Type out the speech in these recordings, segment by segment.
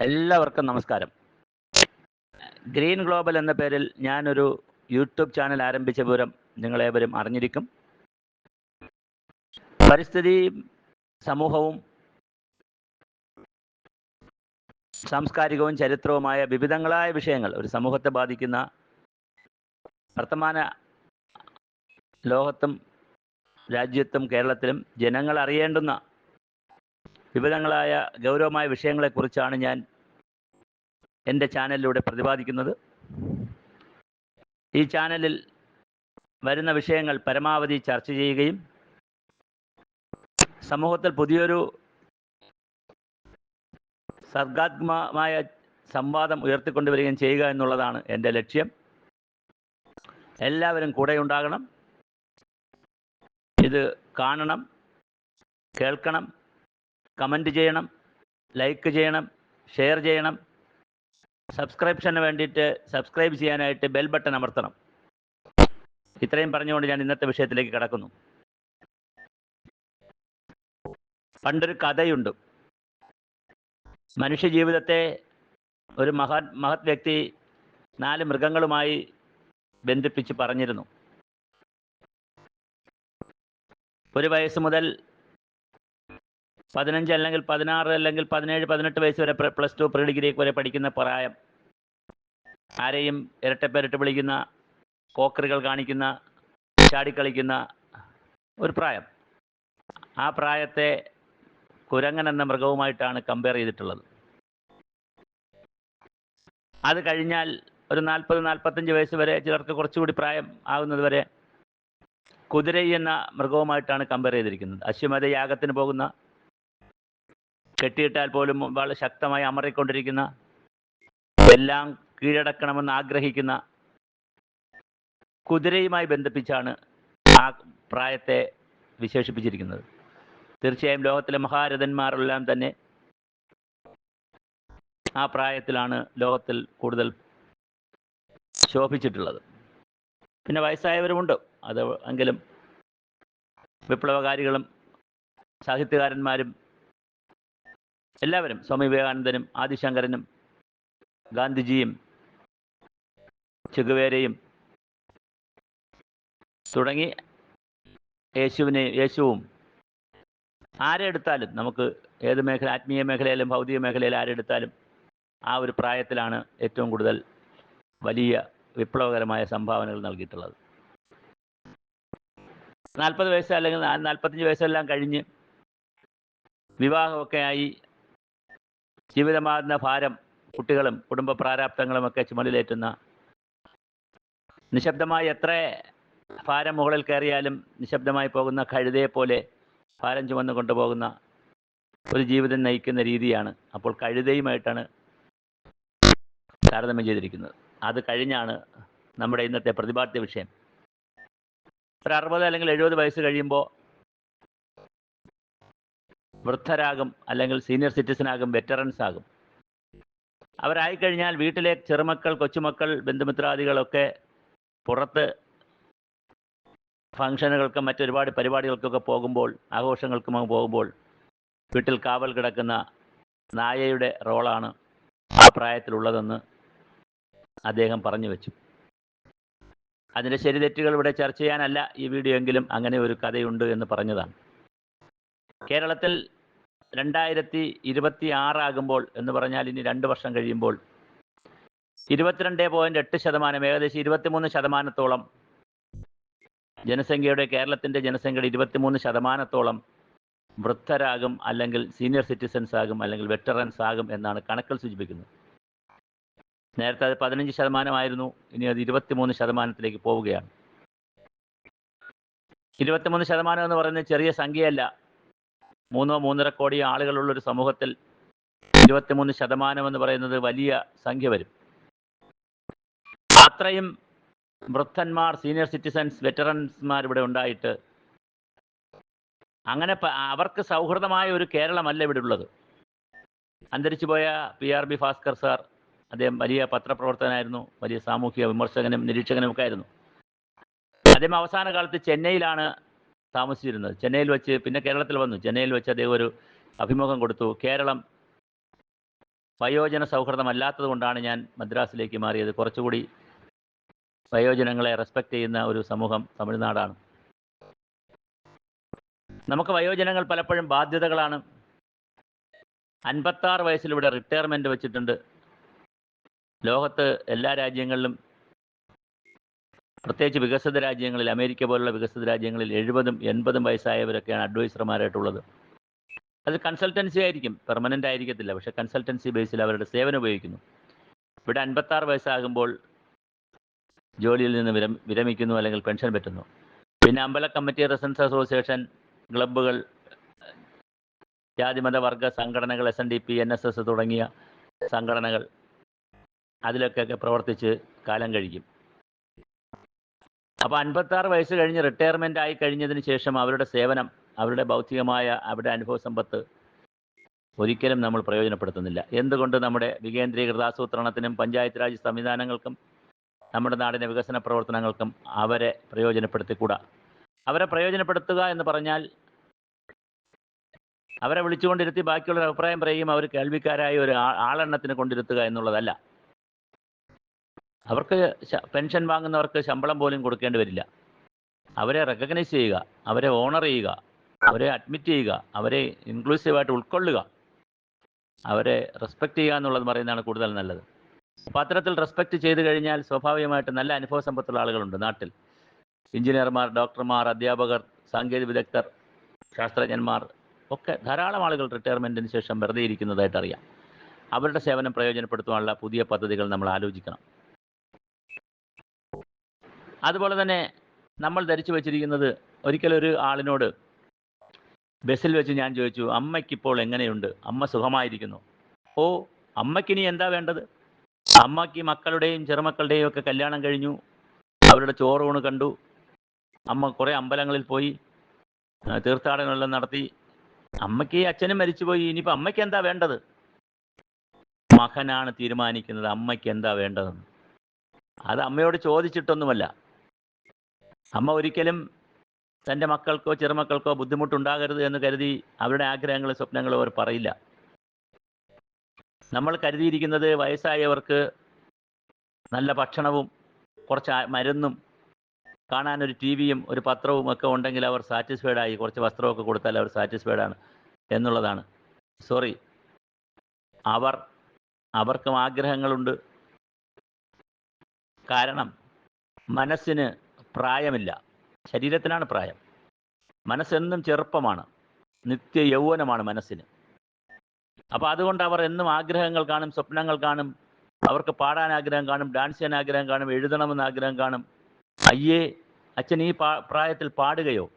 എല്ലാവർക്കും നമസ്കാരം. Green global എന്ന പേരിൽ ഞാനൊരു യൂട്യൂബ് ചാനൽ ആരംഭിച്ച വിവരം നിങ്ങളേവരും അറിഞ്ഞിരിക്കും. പരിസ്ഥിതി സമൂഹവും സാംസ്കാരികവും ചരിത്രവുമായ വിവിധങ്ങളായ വിഷയങ്ങൾ ഒരു സമൂഹത്തെ ബാധിക്കുന്ന വർത്തമാന ലോകത്തും രാജ്യത്തും കേരളത്തിലും ജനങ്ങൾ അറിയേണ്ടുന്ന വിവിധങ്ങളായ ഗൗരവമായ വിഷയങ്ങളെക്കുറിച്ചാണ് ഞാൻ എന്റെ ചാനലിലൂടെ പ്രതിപാദിക്കുന്നത്. ഈ ചാനലിൽ വരുന്ന വിഷയങ്ങൾ പരമാവധി ചർച്ച ചെയ്യുകയും സമൂഹത്തിൽ പുതിയൊരു സർഗാത്മകമായ സംവാദം ഉയർത്തിക്കൊണ്ടുവരികയും ചെയ്യുക എന്നുള്ളതാണ് എന്റെ ലക്ഷ്യം. എല്ലാവരും കൂടെ ഉണ്ടാകണം. ഇത് കാണണം കേൾക്കണം കമന്റ് ചെയ്യണം ലൈക്ക് ചെയ്യണം ഷെയർ ചെയ്യണം. സബ്സ്ക്രിപ്ഷന് വേണ്ടിയിട്ട് സബ്സ്ക്രൈബ് ചെയ്യാനായിട്ട് ബെൽ ബട്ടൺ അമർത്തണം. ഇത്രയും പറഞ്ഞുകൊണ്ട് ഞാൻ ഇന്നത്തെ വിഷയത്തിലേക്ക് കടക്കുന്നു. പണ്ടൊരു കഥയുണ്ട്. മനുഷ്യ ജീവിതത്തെ ഒരു മഹത് മഹത് വ്യക്തി നാല് മൃഗങ്ങളുമായി ബന്ധിപ്പിച്ച് പറഞ്ഞിരുന്നു. ഒരു വയസ്സ് മുതൽ പതിനഞ്ച് അല്ലെങ്കിൽ പതിനാറ് അല്ലെങ്കിൽ പതിനേഴ് പതിനെട്ട് വയസ്സ് വരെ പ്ലസ് ടു പ്രീ ഡിഗ്രി വരെ പഠിക്കുന്ന പ്രായം. ആരെയും ഇരട്ടപ്പേരിട്ട് വിളിക്കുന്ന പോക്കറുകൾ കാണിക്കുന്ന ചാടിക്കളിക്കുന്ന ഒരു പ്രായം. ആ പ്രായത്തെ കുരങ്ങൻ എന്ന മൃഗവുമായിട്ടാണ് കമ്പയർ ചെയ്തിട്ടുള്ളത്. അത് കഴിഞ്ഞാൽ ഒരു നാൽപ്പത് നാൽപ്പത്തഞ്ച് വയസ്സ് വരെ ചിലർക്ക് കുറച്ചുകൂടി പ്രായം ആകുന്നത് വരെ കുതിരൈ എന്ന മൃഗവുമായിട്ടാണ് കമ്പയർ ചെയ്തിരിക്കുന്നത്. അശ്വമേധ യാഗത്തിന് പോകുന്ന കെട്ടിയിട്ടാൽ പോലും വളരെ ശക്തമായി അമറിക്കൊണ്ടിരിക്കുന്ന എല്ലാം കീഴടക്കണമെന്ന് ആഗ്രഹിക്കുന്ന കുതിരയുമായി ബന്ധിപ്പിച്ചാണ് ആ പ്രായത്തെ വിശേഷിപ്പിച്ചിരിക്കുന്നത്. തീർച്ചയായും ലോകത്തിലെ മഹാരഥന്മാരെല്ലാം തന്നെ ആ പ്രായത്തിലാണ് ലോകത്തിൽ കൂടുതൽ ശോഭിച്ചിട്ടുള്ളത്. പിന്നെ വയസ്സായവരുമുണ്ട്. അത് എങ്കിലും വിപ്ലവകാരികളും സാഹിത്യകാരന്മാരും എല്ലാവരും സ്വാമി വിവേകാനന്ദനും ആദിശങ്കരനും ഗാന്ധിജിയും ചെഗുവേരയും തുടങ്ങി യേശുവിനെ യേശുവും. ആരെടുത്താലും നമുക്ക് ഏത് മേഖല ആത്മീയ മേഖലയിലും ഭൗതിക മേഖലയിലും ആരെടുത്താലും ആ ഒരു പ്രായത്തിലാണ് ഏറ്റവും കൂടുതൽ വലിയ വിപ്ലവകരമായ സംഭാവനകൾ നൽകിയിട്ടുള്ളത്. നാൽപ്പത് വയസ്സ് അല്ലെങ്കിൽ നാൽപ്പത്തഞ്ച് വയസ്സെല്ലാം കഴിഞ്ഞ് വിവാഹമൊക്കെ ആയി ജീവിതമാകുന്ന ഭാരം കുട്ടികളും കുടുംബ പ്രാരാബ്ദങ്ങളും ഒക്കെ ചുമലിലേറ്റുന്ന നിശബ്ദമായി എത്ര ഭാരം മുകളിൽ കയറിയാലും നിശബ്ദമായി പോകുന്ന കഴുതയെ പോലെ ഭാരം ചുമന്ന് കൊണ്ടുപോകുന്ന ഒരു ജീവിതം നയിക്കുന്ന രീതിയാണ് അപ്പോൾ കഴുതയുമായിട്ടാണ് താരതമ്യം ചെയ്തിരിക്കുന്നത്. അത് കഴിഞ്ഞാണ് നമ്മുടെ ഇന്നത്തെ പ്രതിപാദ്യ വിഷയം. ഒരു അറുപത് അല്ലെങ്കിൽ എഴുപത് വയസ്സ് കഴിയുമ്പോൾ വൃദ്ധരാകും അല്ലെങ്കിൽ സീനിയർ സിറ്റിസൺ ആകും വെറ്ററൻസ് ആകും. അവരായി കഴിഞ്ഞാൽ വീട്ടിലെ ചെറുമക്കൾ കൊച്ചുമക്കൾ ബന്ധുമിത്രാദികളൊക്കെ പുറത്ത് ഫംഗ്ഷനുകൾക്കും മറ്റൊരുപാട് പരിപാടികൾക്കൊക്കെ പോകുമ്പോൾ ആഘോഷങ്ങൾക്കും പോകുമ്പോൾ വീട്ടിൽ കാവൽ കിടക്കുന്ന നായയുടെ റോളാണ് ആ പ്രായത്തിലുള്ളതെന്ന് അദ്ദേഹം പറഞ്ഞു വെച്ചു. അതിന്റെ ശരിതെറ്റുകൾ ഇവിടെ ചർച്ച ചെയ്യാനല്ല ഈ വീഡിയോ എങ്കിലും അങ്ങനെ ഒരു കഥയുണ്ട് എന്ന് പറഞ്ഞതാണ്. കേരളത്തിൽ രണ്ടായിരത്തി ഇരുപത്തി ആറാകുമ്പോൾ എന്ന് പറഞ്ഞാൽ ഇനി രണ്ട് വർഷം കഴിയുമ്പോൾ ഇരുപത്തിരണ്ട് പോയിന്റ് എട്ട് ശതമാനം ഏകദേശം ഇരുപത്തിമൂന്ന് ശതമാനത്തോളം ജനസംഖ്യയുടെ കേരളത്തിന്റെ ജനസംഖ്യയുടെ ഇരുപത്തിമൂന്ന് ശതമാനത്തോളം വൃദ്ധരാകും അല്ലെങ്കിൽ സീനിയർ സിറ്റിസൻസ് ആകും അല്ലെങ്കിൽ വെറ്ററൻസ് ആകും എന്നാണ് കണക്കുകൾ സൂചിപ്പിക്കുന്നത്. നേരത്തെ അത് പതിനഞ്ച് ശതമാനമായിരുന്നു ഇനി അത് ഇരുപത്തിമൂന്ന് ശതമാനത്തിലേക്ക് പോവുകയാണ്. ഇരുപത്തിമൂന്ന് ശതമാനം എന്ന് പറയുന്നത് ചെറിയ സംഖ്യയല്ല. മൂന്നോ മൂന്നര കോടി ആളുകളുള്ള ഒരു സമൂഹത്തിൽ ഇരുപത്തിമൂന്ന് ശതമാനം എന്ന് പറയുന്നത് വലിയ സംഖ്യ വരും. അത്രയും വൃദ്ധന്മാർ സീനിയർ സിറ്റിസൺസ് വെറ്ററൻസ്മാർ ഇവിടെ ഉണ്ടായിട്ട് അങ്ങനെ അവർക്ക് സൗഹൃദമായ ഒരു കേരളമല്ല ഇവിടെ ഉള്ളത്. അന്തരിച്ചു പോയ P R B Bhaskar sir അദ്ദേഹം വലിയ പത്രപ്രവർത്തകനായിരുന്നു വലിയ സാമൂഹിക വിമർശകനും നിരീക്ഷകനും ഒക്കെ ആയിരുന്നു. അദ്ദേഹം അവസാന കാലത്ത് ചെന്നൈയിലാണ് താമസിച്ചിരുന്നത്. ചെന്നൈയിൽ വെച്ച് പിന്നെ കേരളത്തിൽ വന്നു. ചെന്നൈയിൽ വെച്ച് അദ്ദേഹം ഒരു അഭിമുഖം കൊടുത്തു. കേരളം വയോജന സൗഹൃദമല്ലാത്തത് കൊണ്ടാണ് ഞാൻ മദ്രാസിലേക്ക് മാറിയത്. കുറച്ചുകൂടി വയോജനങ്ങളെ റെസ്പെക്റ്റ് ചെയ്യുന്ന ഒരു സമൂഹം തമിഴ്നാടാണ്. നമുക്ക് വയോജനങ്ങൾ പലപ്പോഴും ബാധ്യതകളാണ്. അൻപത്താറ് വയസ്സിൽ ഇവിടെ റിട്ടയർമെന്റ് വെച്ചിട്ടുണ്ട്. ലോകത്ത് എല്ലാ രാജ്യങ്ങളിലും പ്രത്യേകിച്ച് വികസിത രാജ്യങ്ങളിൽ അമേരിക്ക പോലുള്ള വികസിത രാജ്യങ്ങളിൽ എഴുപതും എൺപതും വയസ്സായവരൊക്കെയാണ് അഡ്വൈസർമാരായിട്ടുള്ളത്. അത് കൺസൾട്ടൻസി ആയിരിക്കും പെർമനന്റ് ആയിരിക്കത്തില്ല പക്ഷേ കൺസൾട്ടൻസി ബേസിൽ അവരുടെ സേവനം ഉപയോഗിക്കുന്നു. ഇവിടെ അൻപത്താറ് വയസ്സാകുമ്പോൾ ജോലിയിൽ നിന്ന് വിരം വിരമിക്കുന്നു അല്ലെങ്കിൽ പെൻഷൻ പറ്റുന്നു. പിന്നെ അമ്പല കമ്മിറ്റി റെസൻസ് അസോസിയേഷൻ ക്ലബ്ബുകൾ ജാതിമത വർഗ സംഘടനകൾ S N D P N S S തുടങ്ങിയ സംഘടനകൾ അതിലൊക്കെ പ്രവർത്തിച്ച് കാലം കഴിക്കും. അപ്പോൾ അൻപത്താറ് വയസ്സ് കഴിഞ്ഞ് റിട്ടയർമെന്റ് ആയി കഴിഞ്ഞതിന് ശേഷം അവരുടെ സേവനം അവരുടെ ഭൗതികമായ അവരുടെ അനുഭവ സമ്പത്ത് ഒരിക്കലും നമ്മൾ പ്രയോജനപ്പെടുത്തുന്നില്ല. എന്തുകൊണ്ട് നമ്മുടെ വികേന്ദ്രീകൃത ആസൂത്രണത്തിനും പഞ്ചായത്ത് രാജ് സംവിധാനങ്ങൾക്കും നമ്മുടെ നാടിന്റെ വികസന പ്രവർത്തനങ്ങൾക്കും അവരെ പ്രയോജനപ്പെടുത്തിക്കൂടാ? അവരെ പ്രയോജനപ്പെടുത്തുക എന്ന് പറഞ്ഞാൽ അവരെ വിളിച്ചുകൊണ്ടിരുത്തി ബാക്കിയുള്ള അഭിപ്രായം പറയുകയും അവർ കേൾവിക്കാരായ ഒരു ആളെണ്ണത്തിന് കൊണ്ടിരുത്തുക എന്നുള്ളതല്ല. അവർക്ക് പെൻഷൻ വാങ്ങുന്നവർക്ക് ശമ്പളം പോലും കൊടുക്കേണ്ടി വരില്ല. അവരെ റെക്കഗ്നൈസ് ചെയ്യുക അവരെ ഓണർ ചെയ്യുക അവരെ അഡ്മിറ്റ് ചെയ്യുക അവരെ ഇൻക്ലൂസീവായിട്ട് ഉൾക്കൊള്ളുക. അവരെ റെസ്പെക്റ്റ് ചെയ്യുക എന്നുള്ളത് പറയുന്നതാണ് കൂടുതൽ നല്ലത്. അപ്പോൾ അത്തരത്തിൽ റെസ്പെക്റ്റ് ചെയ്ത് കഴിഞ്ഞാൽ സ്വാഭാവികമായിട്ട് നല്ല അനുഭവ സമ്പത്തുള്ള ആളുകളുണ്ട് നാട്ടിൽ. എഞ്ചിനീയർമാർ ഡോക്ടർമാർ അധ്യാപകർ സാങ്കേതിക വിദഗ്ധർ ശാസ്ത്രജ്ഞന്മാർ ഒക്കെ ധാരാളം ആളുകൾ റിട്ടയർമെന്റിന് ശേഷം വെറുതെ ഇരിക്കുന്നതായിട്ട് അറിയാം. അവരുടെ സേവനം പ്രയോജനപ്പെടുത്തുവാനുള്ള പുതിയ പദ്ധതികൾ നമ്മൾ ആലോചിക്കണം. അതുപോലെ തന്നെ നമ്മൾ ധരിച്ചു വെച്ചിരിക്കുന്നത് ഒരിക്കലൊരു ആളിനോട് ബസ്സിൽ വെച്ച് ഞാൻ ചോദിച്ചു അമ്മയ്ക്കിപ്പോൾ എങ്ങനെയുണ്ട്? അമ്മ സുഖമായിരിക്കുന്നു. ഓ അമ്മയ്ക്കിനി എന്താ വേണ്ടത്? അമ്മയ്ക്ക് മക്കളുടെയും ചെറുമക്കളുടെയും ഒക്കെ കല്യാണം കഴിഞ്ഞു. അവരുടെ ചോറൂണ് കണ്ടു. അമ്മ കുറേ അമ്പലങ്ങളിൽ പോയി തീർത്ഥാടനങ്ങളെല്ലാം നടത്തി. അമ്മയ്ക്ക് അച്ഛനും മരിച്ചുപോയി. ഇനിയിപ്പോൾ അമ്മയ്ക്ക് എന്താ വേണ്ടത്? മകനാണ് തീരുമാനിക്കുന്നത്. അമ്മയ്ക്ക് എന്താ വേണ്ടതെന്ന്. അത് അമ്മയോട് ചോദിച്ചിട്ടൊന്നുമല്ല. അമ്മ ഒരിക്കലും തന്റെ മക്കൾക്കോ ചെറുമക്കൾക്കോ ബുദ്ധിമുട്ടുണ്ടാകരുത് എന്ന് കരുതി അവരുടെ ആഗ്രഹങ്ങളും സ്വപ്നങ്ങളും അവർ പറയില്ല. നമ്മൾ കരുതിയിരിക്കുന്നത് വയസ്സായവർക്ക് നല്ല ഭക്ഷണവും കുറച്ച് മരുന്നും മരുന്നും കാണാനൊരു ടി വിയും ഒരു പത്രവും ഒക്കെ ഉണ്ടെങ്കിൽ അവർ സാറ്റിസ്ഫൈഡ് ആയി കുറച്ച് വസ്ത്രമൊക്കെ കൊടുത്താൽ അവർ സാറ്റിസ്ഫൈഡ് ആണ് എന്നുള്ളതാണ്. സോറി. അവർ അവർക്കും ആഗ്രഹങ്ങളുണ്ട്. കാരണം മനസ്സിന് പ്രായമില്ല. ശരീരത്തിനാണ് പ്രായം. മനസ്സെന്നും ചെറുപ്പമാണ്. നിത്യ യൗവനമാണ് മനസ്സിന്. അപ്പോൾ അതുകൊണ്ട് അവർ എന്നും ആഗ്രഹങ്ങൾ കാണും സ്വപ്നങ്ങൾ കാണും. അവർക്ക് പാടാൻ ആഗ്രഹം കാണും ഡാൻസ് ചെയ്യാൻ ആഗ്രഹം കാണും എഴുതണമെന്ന് ആഗ്രഹം കാണും. അയ്യേ അച്ഛൻ ഈ പ്രായത്തിൽ പാടുകയോ?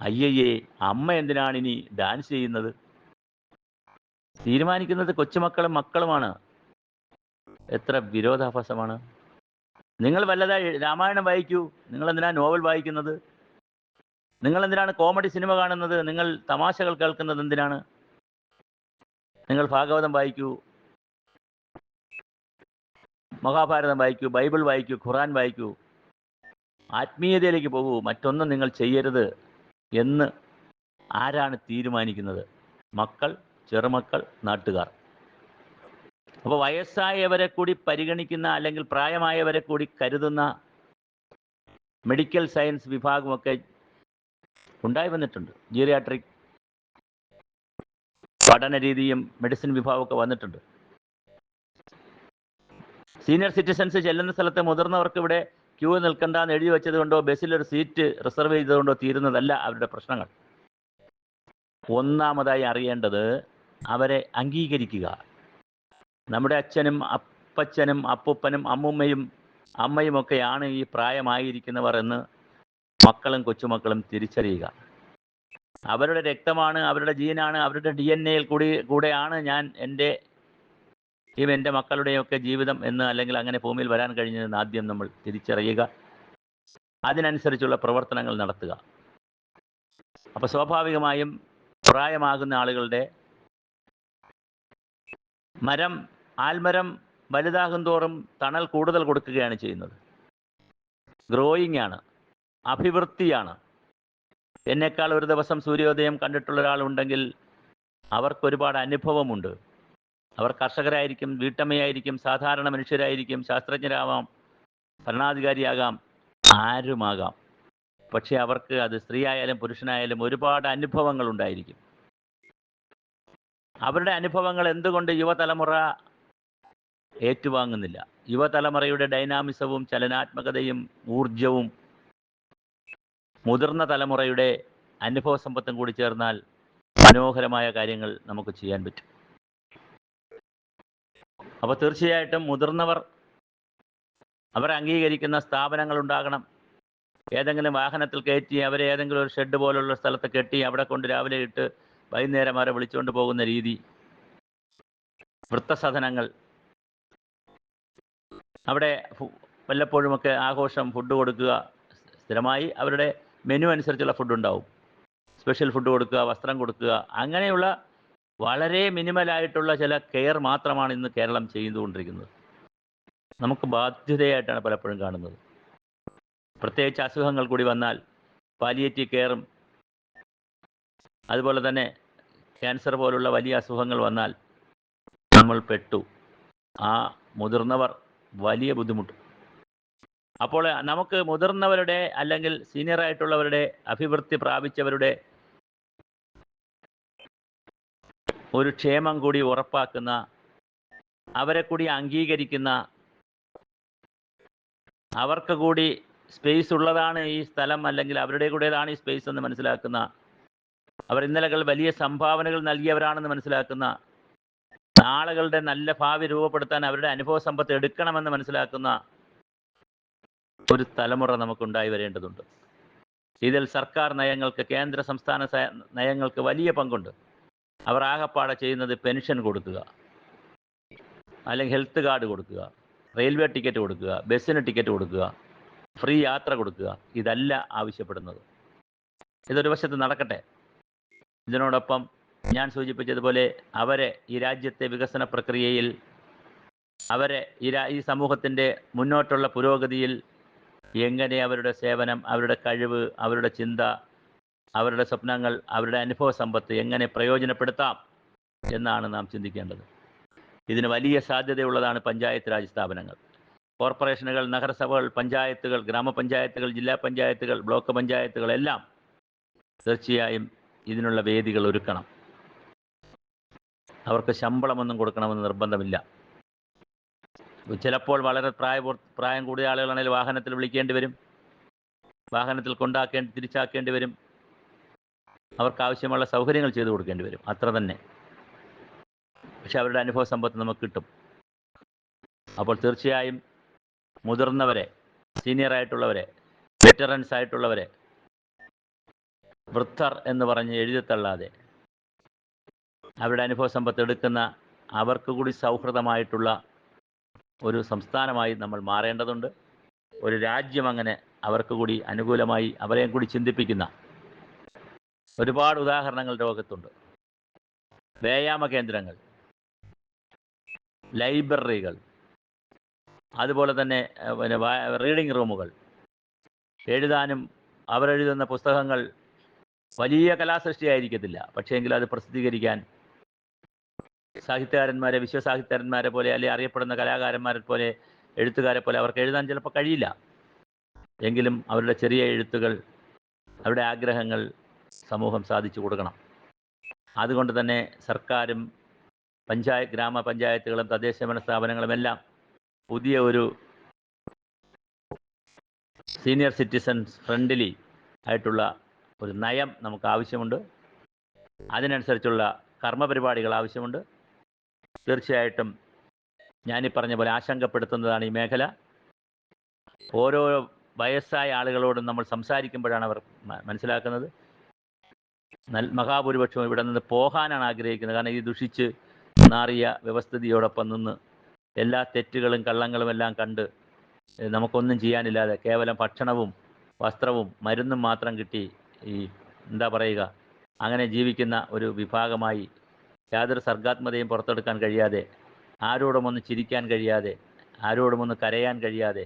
അയ്യയ്യേ അമ്മ എന്തിനാണ് ഇനി ഡാൻസ് ചെയ്യുന്നത്? തീരുമാനിക്കുന്നത് കൊച്ചുമക്കളും മക്കളുമാണ്. എത്ര വിരോധാഭാസമാണ്. നിങ്ങൾ വല്ലതായി രാമായണം വായിക്കൂ. നിങ്ങൾ എന്തിനാണ് നോവൽ വായിക്കുന്നത്? നിങ്ങൾ എന്തിനാണ് കോമഡി സിനിമ കാണുന്നത്? നിങ്ങൾ തമാശകൾ കേൾക്കുന്നത് എന്തിനാണ്? നിങ്ങൾ ഭാഗവതം വായിക്കൂ. മഹാഭാരതം വായിക്കൂ. ബൈബിൾ വായിക്കൂ. ഖുറാൻ വായിക്കൂ. ആത്മീയതയിലേക്ക് പോകൂ. മറ്റൊന്നും നിങ്ങൾ ചെയ്യരുത് എന്ന് ആരാണ് തീരുമാനിക്കുന്നത്? മക്കൾ ചെറുമക്കൾ നാട്ടുകാർ. അപ്പോൾ വയസ്സായവരെ കൂടി പരിഗണിക്കുന്ന അല്ലെങ്കിൽ പ്രായമായവരെ കൂടി കരുതുന്ന മെഡിക്കൽ സയൻസ് വിഭാഗമൊക്കെ ഉണ്ടായി വന്നിട്ടുണ്ട്. ജീറിയാട്രിക് പഠന രീതിയും മെഡിസിൻ വിഭാഗമൊക്കെ വന്നിട്ടുണ്ട്. സീനിയർ സിറ്റിസൺസ് ചെല്ലുന്ന സ്ഥലത്ത് മുതിർന്നവർക്ക് ഇവിടെ ക്യൂ നിൽക്കണ്ടെന്ന് എഴുതി വെച്ചത് കൊണ്ടോ ബസ്സിലൊരു സീറ്റ് റിസർവ് ചെയ്തതുകൊണ്ടോ തീരുന്നതല്ല അവരുടെ പ്രശ്നങ്ങൾ. ഒന്നാമതായി അറിയേണ്ടത് അവരെ അംഗീകരിക്കുക. നമ്മുടെ അച്ഛനും അപ്പച്ചനും അപ്പൂപ്പനും അമ്മുമ്മയും അമ്മയുമൊക്കെയാണ് ഈ പ്രായമായിരിക്കുന്നവർ എന്ന് മക്കളും കൊച്ചുമക്കളും തിരിച്ചറിയുക. അവരുടെ രക്തമാണ് അവരുടെ ജീനാണ് അവരുടെ ഡി എൻ എയിൽ കൂടി കൂടെയാണ് ഞാൻ എന്റെ ഈ എന്റെ മക്കളുടെയൊക്കെ ജീവിതം എന്ന് അല്ലെങ്കിൽ അങ്ങനെ ഭൂമിയിൽ വരാൻ കഴിഞ്ഞതെന്ന് ആദ്യം നമ്മൾ തിരിച്ചറിയുക. അതിനനുസരിച്ചുള്ള പ്രവർത്തനങ്ങൾ നടത്തുക. അപ്പോൾ സ്വാഭാവികമായും പ്രായമാകുന്ന ആളുകളുടെ മരം ആൽമരം വലുതാകും തോറും തണൽ കൂടുതൽ കൊടുക്കുകയാണ് ചെയ്യുന്നത്. ഗ്രോയിങ് ആണ്. അഭിവൃദ്ധിയാണ്. എന്നേക്കാൾ ഒരു ദിവസം സൂര്യോദയം കണ്ടിട്ടുള്ള ഒരാളുണ്ടെങ്കിൽ അവർക്ക് ഒരുപാട് അനുഭവമുണ്ട്. അവർ കർഷകരായിരിക്കും വീട്ടമ്മയായിരിക്കും സാധാരണ മനുഷ്യരായിരിക്കും ശാസ്ത്രജ്ഞരാവാം ഭരണാധികാരിയാകാം ആരുമാകാം. പക്ഷേ അവർക്ക് അത് സ്ത്രീയായാലും പുരുഷനായാലും ഒരുപാട് അനുഭവങ്ങൾ ഉണ്ടായിരിക്കും. അവരുടെ അനുഭവങ്ങൾ എന്തുകൊണ്ട് യുവതലമുറ ഏറ്റുവാങ്ങുന്നില്ല. യുവതലമുറയുടെ ഡൈനാമിസവും ചലനാത്മകതയും ഊർജവും മുതിർന്ന തലമുറയുടെ അനുഭവ സമ്പത്തും കൂടി ചേർന്നാൽ മനോഹരമായ കാര്യങ്ങൾ നമുക്ക് ചെയ്യാൻ പറ്റും. അപ്പോൾ തീർച്ചയായിട്ടും മുതിർന്നവർ അവർ അംഗീകരിക്കുന്ന സ്ഥാപനങ്ങൾ ഉണ്ടാകണം. ഏതെങ്കിലും വാഹനത്തിൽ കയറ്റി അവരെ ഏതെങ്കിലും ഒരു ഷെഡ് പോലുള്ള സ്ഥലത്ത് കെട്ടി അവിടെ കൊണ്ട് രാവിലെ ഇട്ട് വൈകുന്നേരം വരെ വിളിച്ചുകൊണ്ട് പോകുന്ന രീതി വൃത്തസദനങ്ങൾ അവിടെ വല്ലപ്പോഴുമൊക്കെ ആഘോഷം ഫുഡ് കൊടുക്കുക സ്ഥിരമായി അവരുടെ മെനു അനുസരിച്ചുള്ള ഫുഡ് ഉണ്ടാവും. സ്പെഷ്യൽ ഫുഡ് കൊടുക്കുക വസ്ത്രം കൊടുക്കുക അങ്ങനെയുള്ള വളരെ മിനിമലായിട്ടുള്ള ചില കെയർ മാത്രമാണ് ഇന്ന് കേരളം ചെയ്തുകൊണ്ടിരിക്കുന്നത്. നമുക്ക് ബാധ്യതയായിട്ടാണ് പലപ്പോഴും കാണുന്നത്. പ്രത്യേകിച്ച് അസുഖങ്ങൾ കൂടി വന്നാൽ പാലിയേറ്റീവ് കെയറും അതുപോലെ തന്നെ ക്യാൻസർ പോലുള്ള വലിയ അസുഖങ്ങൾ വന്നാൽ നമ്മൾ പെട്ടു. ആ മുതിർന്നവർ വലിയ ബുദ്ധിമുട്ട്. അപ്പോൾ നമുക്ക് മുതിർന്നവരുടെ അല്ലെങ്കിൽ സീനിയർ ആയിട്ടുള്ളവരുടെ അഭിവൃദ്ധി പ്രാപിച്ചവരുടെ ഒരു ക്ഷേമം കൂടി ഉറപ്പാക്കുന്ന അവരെ കൂടി അംഗീകരിക്കുന്ന അവർക്ക് കൂടി സ്പേസ് ഉള്ളതാണ് ഈ സ്ഥലം അല്ലെങ്കിൽ അവരുടെ കൂടേതാണ് ഈ സ്പേസ് എന്ന് മനസ്സിലാക്കുന്ന അവർ ഇന്നലകൾ വലിയ സംഭാവനകൾ നൽകിയവരാണെന്ന് മനസ്സിലാക്കുന്ന നാളുകളുടെ നല്ല ഭാവി രൂപപ്പെടുത്താൻ അവരുടെ അനുഭവ സമ്പത്ത് എടുക്കണമെന്ന് മനസ്സിലാക്കുന്ന ഒരു തലമുറ നമുക്കുണ്ടായി വരേണ്ടതുണ്ട്. ഇതിൽ സർക്കാർ നയങ്ങൾക്ക് കേന്ദ്ര സംസ്ഥാന നയങ്ങൾക്ക് വലിയ പങ്കുണ്ട്. അവർ ആകപ്പാടെ ചെയ്യുന്നത് പെൻഷൻ കൊടുക്കുക അല്ലെങ്കിൽ ഹെൽത്ത് കാർഡ് കൊടുക്കുക റെയിൽവേ ടിക്കറ്റ് കൊടുക്കുക ബസ്സിന് ടിക്കറ്റ് കൊടുക്കുക ഫ്രീ യാത്ര കൊടുക്കുക ഇതല്ല ആവശ്യപ്പെടുന്നത്. ഇതൊരു വശത്ത് നടക്കട്ടെ. ഇതിനോടൊപ്പം ഞാൻ സൂചിപ്പിച്ചതുപോലെ അവരെ ഈ രാജ്യത്തെ വികസന പ്രക്രിയയിൽ അവരെ ഈ ഈ സമൂഹത്തിന്റെ മുന്നോട്ടുള്ള പുരോഗതിയിൽ എങ്ങനെ അവരുടെ സേവനം അവരുടെ കഴിവ് അവരുടെ ചിന്ത അവരുടെ സ്വപ്നങ്ങൾ അവരുടെ അനുഭവ സമ്പത്ത് എങ്ങനെ പ്രയോജനപ്പെടുത്താം എന്നാണ് നാം ചിന്തിക്കേണ്ടത്. ഇതിന് വലിയ സാധ്യതയുള്ളതാണ് പഞ്ചായത്ത് രാജ് സ്ഥാപനങ്ങൾ. കോർപ്പറേഷനുകൾ നഗരസഭകൾ പഞ്ചായത്തുകൾ ഗ്രാമപഞ്ചായത്തുകൾ ജില്ലാ പഞ്ചായത്തുകൾ ബ്ലോക്ക് പഞ്ചായത്തുകൾ എല്ലാം തീർച്ചയായും ഇതിനുള്ള വേദികൾ ഒരുക്കണം. അവർക്ക് ശമ്പളമൊന്നും കൊടുക്കണമെന്ന് നിർബന്ധമില്ല. ചിലപ്പോൾ വളരെ പ്രായ പ്രായം കൂടിയ ആളുകളാണെങ്കിൽ വാഹനത്തിൽ വിളിക്കേണ്ടി വരും. വാഹനത്തിൽ കൊണ്ടാക്കേണ്ടി തിരിച്ചാക്കേണ്ടി വരും. അവർക്ക് ആവശ്യമുള്ള സൗകര്യങ്ങൾ ചെയ്തു കൊടുക്കേണ്ടി വരും. അത്ര തന്നെ. പക്ഷെ അവരുടെ അനുഭവ സമ്പത്ത് നമുക്ക് കിട്ടും. അപ്പോൾ തീർച്ചയായും മുതിർന്നവരെ സീനിയർ ആയിട്ടുള്ളവരെ വെറ്ററൻസ് ആയിട്ടുള്ളവരെ വൃദ്ധർ എന്ന് പറഞ്ഞ് എഴുതിത്തള്ളാതെ അവരുടെ അനുഭവ സമ്പത്ത് എടുക്കുന്ന അവർക്ക് കൂടി സൗഹൃദമായിട്ടുള്ള ഒരു സംസ്ഥാനമായി നമ്മൾ മാറേണ്ടതുണ്ട്. ഒരു രാജ്യം അങ്ങനെ അവർക്ക് കൂടി അനുകൂലമായി അവരെയും കൂടി ചിന്തിപ്പിക്കുന്ന ഒരുപാട് ഉദാഹരണങ്ങൾ ലോകത്തുണ്ട് വ്യായാമ കേന്ദ്രങ്ങൾ ലൈബ്രറികൾ അതുപോലെ തന്നെ പിന്നെ റീഡിംഗ് റൂമുകൾ. എഴുതാനും അവരെഴുതുന്ന പുസ്തകങ്ങൾ വലിയ കലാസൃഷ്ടിയായിരിക്കത്തില്ല. പക്ഷേ എങ്കിൽ അത് പ്രസിദ്ധീകരിക്കാൻ സാഹിത്യകാരന്മാരെ വിശ്വസാഹിത്യകാരന്മാരെ പോലെ അല്ലെങ്കിൽ അറിയപ്പെടുന്ന കലാകാരന്മാരെ പോലെ എഴുത്തുകാരെ പോലെ അവർക്ക് എഴുതാൻ ചിലപ്പോൾ കഴിയില്ല. എങ്കിലും അവരുടെ ചെറിയ എഴുത്തുകൾ അവരുടെ ആഗ്രഹങ്ങൾ സമൂഹം സാധിച്ചു കൊടുക്കണം. അതുകൊണ്ട് തന്നെ സർക്കാരും പഞ്ചായത്ത് ഗ്രാമപഞ്ചായത്തുകളും തദ്ദേശ ഭരണ സ്ഥാപനങ്ങളും എല്ലാം പുതിയ ഒരു സീനിയർ സിറ്റിസൺസ് ഫ്രണ്ട്ലി ആയിട്ടുള്ള ഒരു നയം നമുക്ക് ആവശ്യമുണ്ട് അതിനനുസരിച്ചുള്ള കർമ്മപരിപാടികൾ ആവശ്യമുണ്ട്. തീർച്ചയായിട്ടും ഞാനീ പറഞ്ഞ പോലെ ആശങ്കപ്പെടുത്തുന്നതാണ് ഈ മേഖല. ഓരോ വയസ്സായ ആളുകളോടും നമ്മൾ സംസാരിക്കുമ്പോഴാണ് അവർ മനസ്സിലാക്കുന്നത്. നൽ മഹാഭൂരിപക്ഷവും ഇവിടെ നിന്ന് പോകാനാണ് ആഗ്രഹിക്കുന്നത്. കാരണം ഈ ദുഷിച്ച് നാറിയ വ്യവസ്ഥിതിയോടൊപ്പം നിന്ന് എല്ലാ തെറ്റുകളും കള്ളങ്ങളും എല്ലാം കണ്ട് നമുക്കൊന്നും ചെയ്യാനില്ലാതെ കേവലം ഭക്ഷണവും വസ്ത്രവും മരുന്നും മാത്രം കിട്ടി ഈ എന്താ പറയുക അങ്ങനെ ജീവിക്കുന്ന ഒരു വിഭാഗമായി യാതൊരു സർഗാത്മതയും പുറത്തെടുക്കാൻ കഴിയാതെ ആരോടും ഒന്ന് ചിരിക്കാൻ കഴിയാതെ ആരോടും ഒന്ന് കരയാൻ കഴിയാതെ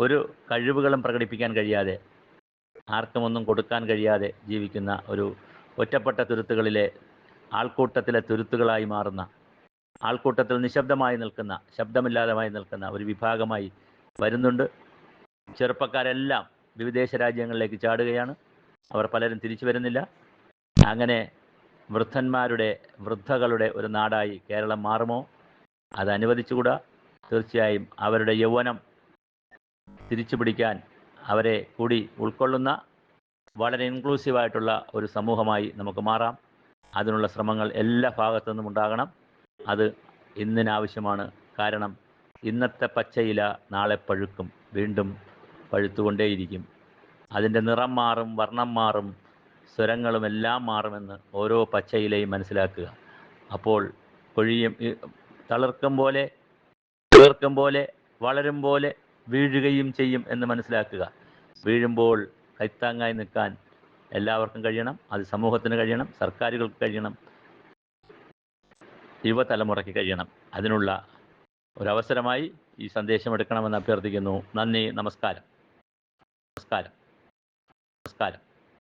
ഒരു കഴിവുകളും പ്രകടിപ്പിക്കാൻ കഴിയാതെ ആർക്കുമൊന്നും കൊടുക്കാൻ കഴിയാതെ ജീവിക്കുന്ന ഒരു ഒറ്റപ്പെട്ട തുരുത്തുകളിലെ ആൾക്കൂട്ടത്തിലെ തുരുത്തുകളായി മാറുന്ന ആൾക്കൂട്ടത്തിൽ നിശബ്ദമായി നിൽക്കുന്ന ശബ്ദമില്ലാതമായി നിൽക്കുന്ന ഒരു വിഭാഗമായി വരുന്നുണ്ട്. ചെറുപ്പക്കാരെല്ലാം വിദേശ രാജ്യങ്ങളിലേക്ക് ചാടുകയാണ്. അവർ പലരും തിരിച്ചു വരുന്നില്ല. അങ്ങനെ വൃദ്ധന്മാരുടെ വൃദ്ധകളുടെ ഒരു നാടായി കേരളം മാറുമോ? അത് അനുവദിച്ചുകൂടാ? തീർച്ചയായും അവരുടെ യൗവനം തിരിച്ചു പിടിക്കാൻ അവരെ കൂടി ഉൾക്കൊള്ളുന്ന വളരെ ഇൻക്ലൂസീവായിട്ടുള്ള ഒരു സമൂഹമായി നമുക്ക് മാറാം. അതിനുള്ള ശ്രമങ്ങൾ എല്ലാ ഭാഗത്തു നിന്നും ഉണ്ടാകണം. അത് ഇന്നിനാവശ്യമാണ്. കാരണം ഇന്നത്തെ പച്ചയില നാളെ പഴുക്കും. വീണ്ടും പഴുത്തുകൊണ്ടേയിരിക്കും. അതിന്റെ നിറം മാറും വർണം മാറും. സ്വരങ്ങളും എല്ലാം മാറുമെന്ന് ഓരോ പച്ചയിലെയും മനസ്സിലാക്കുക. അപ്പോൾ കൊഴിയും തളർക്കും പോലെ തീർക്കും പോലെ വളരും പോലെ വീഴുകയും ചെയ്യും എന്ന് മനസ്സിലാക്കുക. വീഴുമ്പോൾ കൈത്താങ്ങായി നിൽക്കാൻ എല്ലാവർക്കും കഴിയണം അത് സമൂഹത്തിന് കഴിയണം സർക്കാരുകൾക്ക് കഴിയണം യുവതലമുറയ്ക്ക് കഴിയണം. അതിനുള്ള ഒരവസരമായി ഈ സന്ദേശം എടുക്കണമെന്ന് അഭ്യർത്ഥിക്കുന്നു. നന്ദി നമസ്കാരം. നമസ്കാരം. നമസ്കാരം.